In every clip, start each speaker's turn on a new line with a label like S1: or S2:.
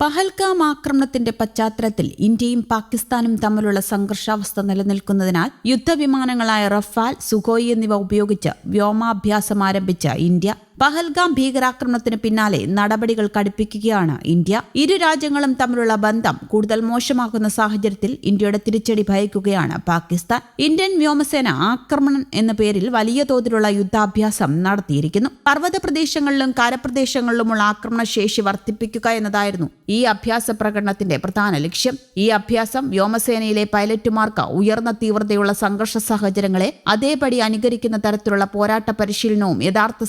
S1: പഹൽഗാം ആക്രമണത്തിന്റെ പശ്ചാത്തലത്തിൽ ഇന്ത്യയും പാകിസ്ഥാനും തമ്മിലുള്ള സംഘർഷാവസ്ഥ നിലനിൽക്കുന്നതിനാൽ യുദ്ധവിമാനങ്ങളായ റഫാൽ സുഖോയ് എന്നിവ ഉപയോഗിച്ച് വ്യോമാഭ്യാസം ആരംഭിച്ച ഇന്ത്യ പഹൽഗാം ഭീകരാക്രമണത്തിന് പിന്നാലെ നടപടികൾ കടുപ്പിക്കുകയാണ് ഇന്ത്യ. ഇരു രാജ്യങ്ങളും തമ്മിലുള്ള ബന്ധം കൂടുതൽ മോശമാക്കുന്ന സാഹചര്യത്തിൽ ഇന്ത്യയുടെ തിരിച്ചടി ഭയക്കുകയാണ് പാകിസ്ഥാൻ. ഇന്ത്യൻ വ്യോമസേന ആക്രമണം എന്ന പേരിൽ വലിയ തോതിലുള്ള യുദ്ധാഭ്യാസം നടത്തിയിരിക്കുന്നു. പർവത പ്രദേശങ്ങളിലും കരപ്രദേശങ്ങളിലുമുള്ള ആക്രമണശേഷി വർദ്ധിപ്പിക്കുക എന്നതായിരുന്നു ഈ അഭ്യാസ പ്രകടനത്തിന്റെ പ്രധാന ലക്ഷ്യം. ഈ അഭ്യാസം വ്യോമസേനയിലെ പൈലറ്റുമാർക്ക് ഉയർന്ന തീവ്രതയുള്ള സംഘർഷ സാഹചര്യങ്ങളെ അതേപടി അനുകരിക്കുന്ന തരത്തിലുള്ള പോരാട്ട പരിശീലനവും യഥാർത്ഥ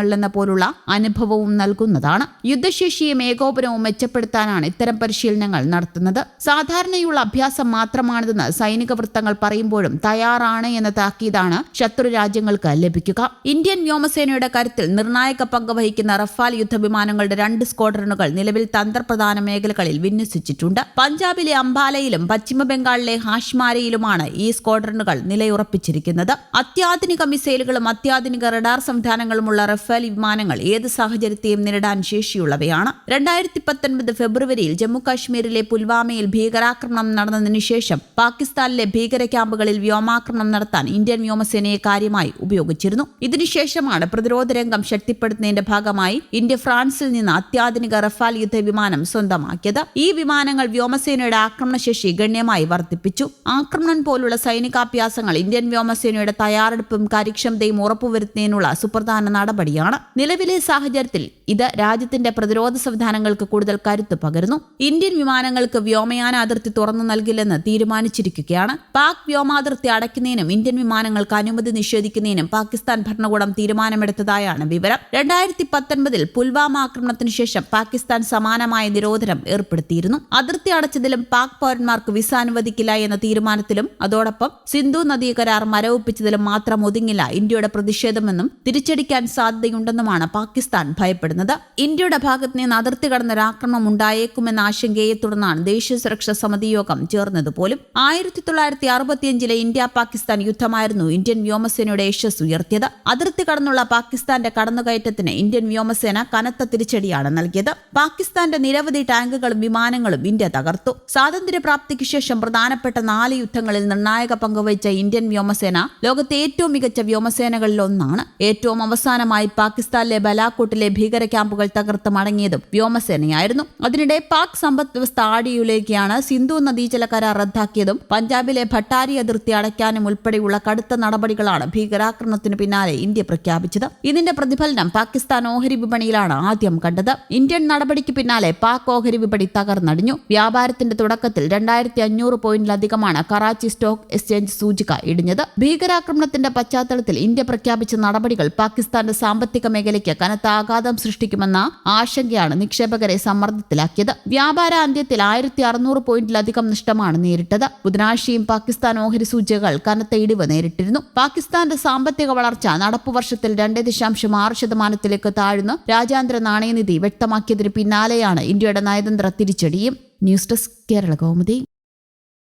S1: സാഹചര്യങ്ങളിലെന്ന പോലുള്ള അനുഭവവും നൽകുന്നതാണ്. യുദ്ധശേഷിയും ഏകോപനവും മെച്ചപ്പെടുത്താനാണ് ഇത്തരം പരിശീലനങ്ങൾ നടത്തുന്നത്. സാധാരണയുള്ള അഭ്യാസം മാത്രമാണിതെന്ന് സൈനിക വൃത്തങ്ങൾ പറയുമ്പോഴും തയ്യാറാണ് എന്ന താക്കീതാണ് ശത്രു രാജ്യങ്ങൾക്ക് ലഭിക്കുക. ഇന്ത്യൻ വ്യോമസേനയുടെ കാര്യത്തിൽ നിർണായക പങ്ക് വഹിക്കുന്ന റഫാൽ യുദ്ധവിമാനങ്ങളുടെ രണ്ട് സ്ക്വാഡ്രണുകൾ നിലവിൽ തന്ത്രപ്രധാന മേഖലകളിൽ വിന്യസിച്ചിട്ടുണ്ട്. പഞ്ചാബിലെ അംബാലയിലും പശ്ചിമ ബംഗാളിലെ ഹാഷ്മാരയിലുമാണ് ഈ സ്ക്വാഡ്രണുകൾ നിലയുറപ്പിച്ചിരിക്കുന്നത്. അത്യാധുനിക മിസൈലുകളും അത്യാധുനിക റഡാർ സംവിധാനങ്ങളുമുള്ള റഫേൽ വിമാനങ്ങൾ ഏത് സാഹചര്യത്തെയും നേരിടാൻ ശേഷിയുള്ളവയാണ്. രണ്ടായിരത്തി പത്തൊൻപത് ഫെബ്രുവരിയിൽ ജമ്മുകാശ്മീരിലെ പുൽവാമയിൽ ഭീകരാക്രമണം നടന്നതിനു ശേഷം പാകിസ്ഥാനിലെ ഭീകര ക്യാമ്പുകളിൽ വ്യോമാക്രമണം നടത്താൻ ഇന്ത്യൻ വ്യോമസേനയെ കാര്യമായി ഉപയോഗിച്ചിരുന്നു. ഇതിനുശേഷമാണ് പ്രതിരോധ രംഗം ശക്തിപ്പെടുത്തുന്നതിന്റെ ഭാഗമായി ഇന്ത്യ ഫ്രാൻസിൽ നിന്ന് അത്യാധുനിക റഫാൽ യുദ്ധ വിമാനം സ്വന്തമാക്കിയത്. ഈ വിമാനങ്ങൾ വ്യോമസേനയുടെ ആക്രമണശേഷി ഗണ്യമായി വർദ്ധിപ്പിച്ചു. ആക്രമണം പോലുള്ള സൈനികാഭ്യാസങ്ങൾ ഇന്ത്യൻ വ്യോമസേനയുടെ തയ്യാറെടുപ്പും കാര്യക്ഷമതയും ഉറപ്പുവരുത്തുന്നതിനുള്ള സുപ്രധാന നടപടിയാണ് നിലവിലെ സാഹചര്യത്തിൽ ഇത് രാജ്യത്തിന്റെ പ്രതിരോധ സംവിധാനങ്ങൾക്ക് കൂടുതൽ കരുത്ത് പകരുന്നു. ഇന്ത്യൻ വിമാനങ്ങൾക്ക് വ്യോമയാന അതിർത്തി തുറന്നു നൽകില്ലെന്ന് തീരുമാനിച്ചിരിക്കുകയാണ്. പാക് വ്യോമാതിർത്തി അടയ്ക്കുന്നതിനും ഇന്ത്യൻ വിമാനങ്ങൾക്ക് അനുമതി നിഷേധിക്കുന്നതിനും പാകിസ്ഥാൻ ഭരണകൂടം തീരുമാനമെടുത്തതായാണ് വിവരം. രണ്ടായിരത്തി പത്തൊൻപതിൽ പുൽവാമ ആക്രമണത്തിനു ശേഷം പാകിസ്ഥാൻ സമാനമായ നിരോധനം ഏർപ്പെടുത്തിയിരുന്നു. അതിർത്തി അടച്ചതിലും പാക് പൗരന്മാർക്ക് വിസ അനുവദിക്കില്ല എന്ന തീരുമാനത്തിലും അതോടൊപ്പം സിന്ധു നദീ കരാർ മരവിപ്പിച്ചതിലും മാത്രം ഒതുങ്ങില്ല ഇന്ത്യയുടെ പ്രതിഷേധമെന്നും തിരിച്ചടിക്കാൻ സാധ്യതയുണ്ടെന്നുമാണ് പാകിസ്ഥാൻ ഭയപ്പെടുന്നത്. ഇന്ത്യയുടെ ഭാഗത്ത് നിന്ന് അതിർത്തി കടന്ന ആക്രമണം ഉണ്ടായേക്കുമെന്ന ആശങ്കയെ തുടർന്നാണ് ദേശീയ സുരക്ഷാ സമിതി യോഗം ചേർന്നത് പോലും. ആയിരത്തി തൊള്ളായിരത്തി അറുപത്തിയഞ്ചിലെ ഇന്ത്യ പാകിസ്ഥാൻ യുദ്ധമായിരുന്നു ഇന്ത്യൻ വ്യോമസേനയുടെ യശസ് ഉയർത്തിയത്. അതിർത്തി കടന്നുള്ള പാകിസ്ഥാന്റെ കടന്നുകയറ്റത്തിന് ഇന്ത്യൻ വ്യോമസേന കനത്ത തിരിച്ചടിയാണ് നൽകിയത്. പാകിസ്ഥാന്റെ നിരവധി ടാങ്കുകളും വിമാനങ്ങളും ഇന്ത്യ തകർത്തു. സ്വാതന്ത്ര്യപ്രാപ്തിക്ക് ശേഷം പ്രധാനപ്പെട്ട നാല് യുദ്ധങ്ങളിൽ നിർണായക പങ്കുവഹിച്ച ഇന്ത്യൻ വ്യോമസേന ലോകത്തെ ഏറ്റവും മികച്ച വ്യോമസേനകളിലൊന്നാണ് ഏറ്റവും അവസാനമായി പാകിസ്ഥാനിലെ ബലാക്കോട്ടിലെ ഭീകര ക്യാമ്പുകൾ തകർത്ത് മടങ്ങിയതും വ്യോമസേനയായിരുന്നു. അതിനിടെ പാക് സമ്പദ് വ്യവസ്ഥ ആടിയുലേക്കാണ് സിന്ധു നദീജല കരാർ റദ്ദാക്കിയതും പഞ്ചാബിലെ ഭട്ടാരി അതിർത്തി അടയ്ക്കാനും ഉൾപ്പെടെയുള്ള കടുത്ത നടപടികളാണ് ഭീകരാക്രമണത്തിന് പിന്നാലെ ഇന്ത്യ പ്രഖ്യാപിച്ചത്. ഇതിന്റെ പ്രതിഫലനം പാകിസ്ഥാൻ ഓഹരി വിപണിയിലാണ് ആദ്യം കണ്ടത്. ഇന്ത്യൻ നടപടിക്ക് പിന്നാലെ പാക് ഓഹരി വിപണി തകർന്നടിഞ്ഞു. വ്യാപാരത്തിന്റെ തുടക്കത്തിൽ രണ്ടായിരത്തി അഞ്ഞൂറ് പോയിന്റിലധികമാണ് കറാച്ചി സ്റ്റോക്ക് എക്സ്ചേഞ്ച് സൂചിക ഇടിഞ്ഞത്. ഭീകരാക്രമണത്തിന്റെ പശ്ചാത്തലത്തിൽ ഇന്ത്യ പ്രഖ്യാപിച്ച നടപടികൾ പാകിസ്ഥാന്റെ സാമ്പത്തിക മേഖലയ്ക്ക് കനത്ത ആഘാതം സൃഷ്ടിക്കുമെന്ന ആശങ്കയാണ് നിക്ഷേപകരെ സമ്മർദ്ദത്തിലാക്കിയത്. വ്യാപാര അന്ത്യത്തിൽ ആയിരത്തി അറുന്നൂറ് പോയിന്റിലധികം നഷ്ടമാണ് നേരിട്ടത്. ബുധനാഴ്ചയും പാകിസ്ഥാൻ ഓഹരി സൂചികകൾ കനത്ത ഇടിവ് നേരിട്ടിരുന്നു. പാകിസ്ഥാന്റെ സാമ്പത്തിക വളർച്ച നടപ്പു വർഷത്തിൽ രണ്ട് ദശാംശം ആറ് ശതമാനത്തിലേക്ക് താഴ്ന്നു. രാജ്യാന്തര നാണയനിധി വ്യക്തമാക്കിയതിന് പിന്നാലെയാണ് ഇന്ത്യയുടെ നയതന്ത്ര തിരിച്ചടിയും. News desk Kerala Kaumudi.